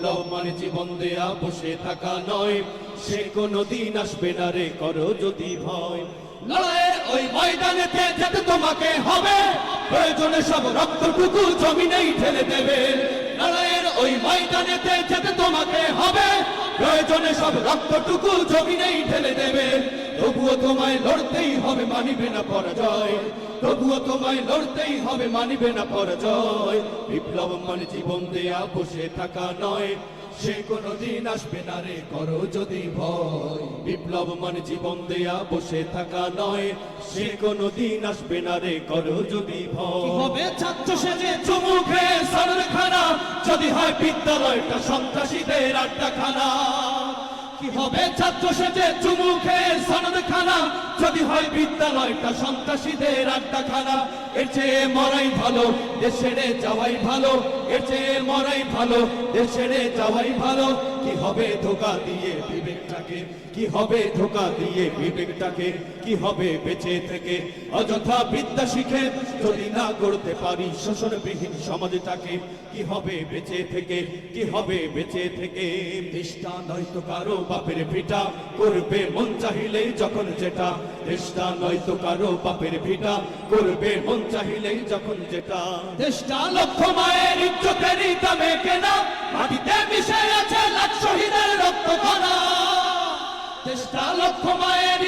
বিপ্লব মানে জীবন দেয়া বসে থাকা নয়। সে কোনো দিন আসবে না রে, করো যদি ভয়। লড়াইয়ের ওই ময়দানেতে যেতে তোমাকে হবে। প্রয়োজনে সব রক্তটুকু জমিনেই ঢেলে দেবে। লড়াইয়ের ওই ময়দানেতে যেতে তোমাকে হবে। প্রয়োজনে সব রক্তটুকু জমিনেই ঢেলে দেবে। তবুও তোমায় লড়তেই হবে, মানিবে না পরাজয়। তবুও তোমায় লড়তেই হবে, মানিবে না পরাজয়। বিপ্লব মানে জীবন দেয়া, বসে থাকা নয়। সে কোনো দিন আসবে না রে, করো যদি ভয়। বিপ্লব মানে জীবন দেয়া, বসে থাকা নয়। সে কোনো দিন আসবে না রে, করো যদি ভয়। হবে ছাত্র সেজে চুমুখে সরর খানা? যদি হয় বিদ্যালয়টা সন্ত্রাসীদের আড্ডা খানা কি হবে? ছাত্র সেজে চুমু খেয়ে সনদ খানা যদি হয় বিদ্যালয়টা সন্ত্রাসীদের আড্ডা খানা এর চেয়ে মরাই ভালো দেশের যাওয়াই ভালো। এর চেয়ে মরাই ভালো দেশের যাওয়াই ভালো। কি হবে ধোকা দিয়ে বিবেকটাকে? কি হবে ধোকা দিয়ে বিবেকটাকে? কি হবে বেঁচে থেকে? অযথা বিদ্যা শিখে যদি না করতে পারি শোষণবিহীন সমাজটাকে, কি হবে বেঁচে থেকে? কি হবে বেঁচে থেকে? নিষ্ঠা নয়তো কারও বাপের ভিটা। করবে মন চাহিলেই যখন যেটা। নিষ্ঠা নয়তো কারও বাপের ভিটা। করবে মন চাহিলেই যখন যেটা। দেশটা লক্ষ মায়ের ইজ্জতেরই দামে কেনা। মাটিতে মিশে আছে লাখ শহীদের রক্ত কণা দেশটা লক্ষ মায়ের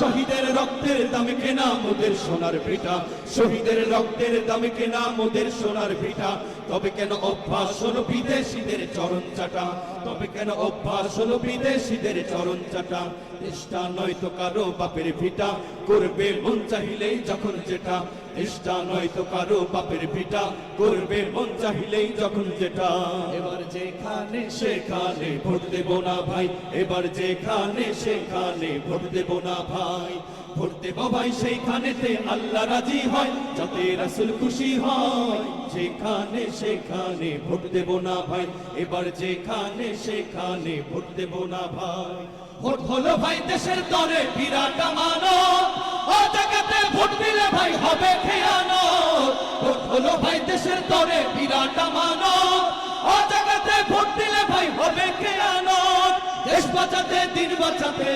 শহীদের রক্তের দামে কেনা মোদের সোনার ভিটা। শহীদের রক্তের দামে কেনা মোদের সোনার ভিটা। তবে কেন অভ্যাস হলো বিদেশিদের চরণ চাটা? তবে কেন অভ্যাস হলো বিদেশিদের চরণ চাটা? চেষ্টা নয়তো কারও বাপের ভিটা। করবে মন চাহিলেই যখন যেটা। চেষ্টা নয়তো কারও বাপের ভিটা। করবে মন চাহিলেই যখন যেটা। এবার যেখানে সেখানে ভোট দেব না ভাই। এবার যেখানে সেখানে ভোট দেব না ভাই। ভোট দেব ভাই সেইখানেতে আল্লাহ রাজি হয়, যাতে রাসুল খুশি হয়। যেখানে সেখানে ভোট দেব না ভাই, এবার যেখানে সেখানে ভোট দেব না ভাই। ভোট হলো ভাই দেশের তরে বিরাট মানো ভোট দিলে ভাই হবে খেয়ানো ভোট হলো ভাই দেশের দরে বিরাট মানো হবে খেয়ানো দেশ বাঁচাতে, দিন বাঁচাতে।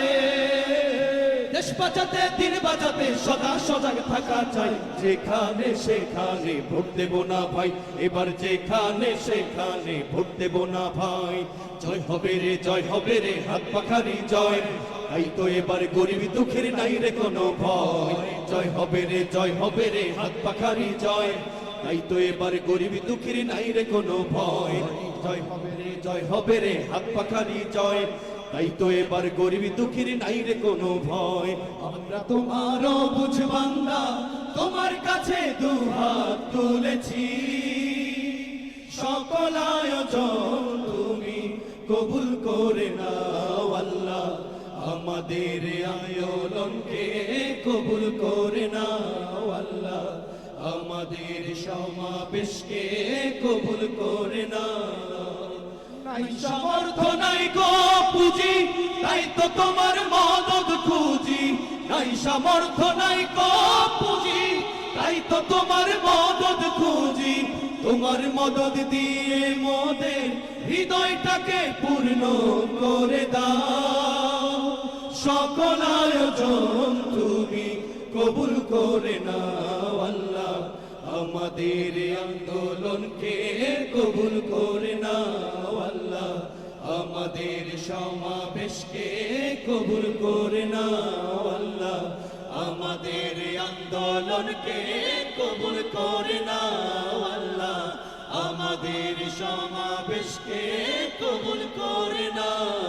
দেশ বাঁচাতে, দিন বাঁচাতে, সদা সজাগ থাকা চাই। যেখানে সেখানে ভোট দেব না ভাই, এবার যেখানে সেখানে ভোট দেব না ভাই। জয় হবে রে, জয় হবে রে, হাত পাখারি জয়। তাই তো এবার গরিব দুঃখের নাই রে কোনো ভয়। জয় হবে রে, জয় হবে রে, হাত পাখারি জয়। তাই তো এবার গরিব দুঃখের নাই রে কোনো ভয়। জয় হবে রে, জয় হবে রে, হাত পাখারি জয়। তাই তো এবার গরিব দুঃখীর নাই রে কোনো ভয়। আমরা তোমারও বুঝবান্দা তোমার কাছে দু হাত তুলেছি। সকল আয়োজন তুমি কবুল করে নাও আল্লাহ। আমাদের আয়োজনকে কবুল করে নাও আল্লাহ। আমাদের সমাবেশকে কবুল করে নাও নাই সামর্থ, নাই গো পুঁজি, তাই তো তোমার মদত খুঁজি। নাই সামর্থ, নাই গো পুঁজি, তাই তো তোমার মদত খুঁজি। তোমার মদত দিয়ে মোদের হৃদয়টাকে পূর্ণ করে দাও। সকল আয়োজন তুমি কবুল করে নাও আল্লাহ। আমাদের আন্দোলনকে কবুল করে নাও আল্লাহ। আমাদের সমাবেশকে কবুল করে না আল্লাহ। আমাদের আন্দোলনকে কবুল করে নাও আল্লাহ। আমাদের সমাবেশকে কবুল করে নাও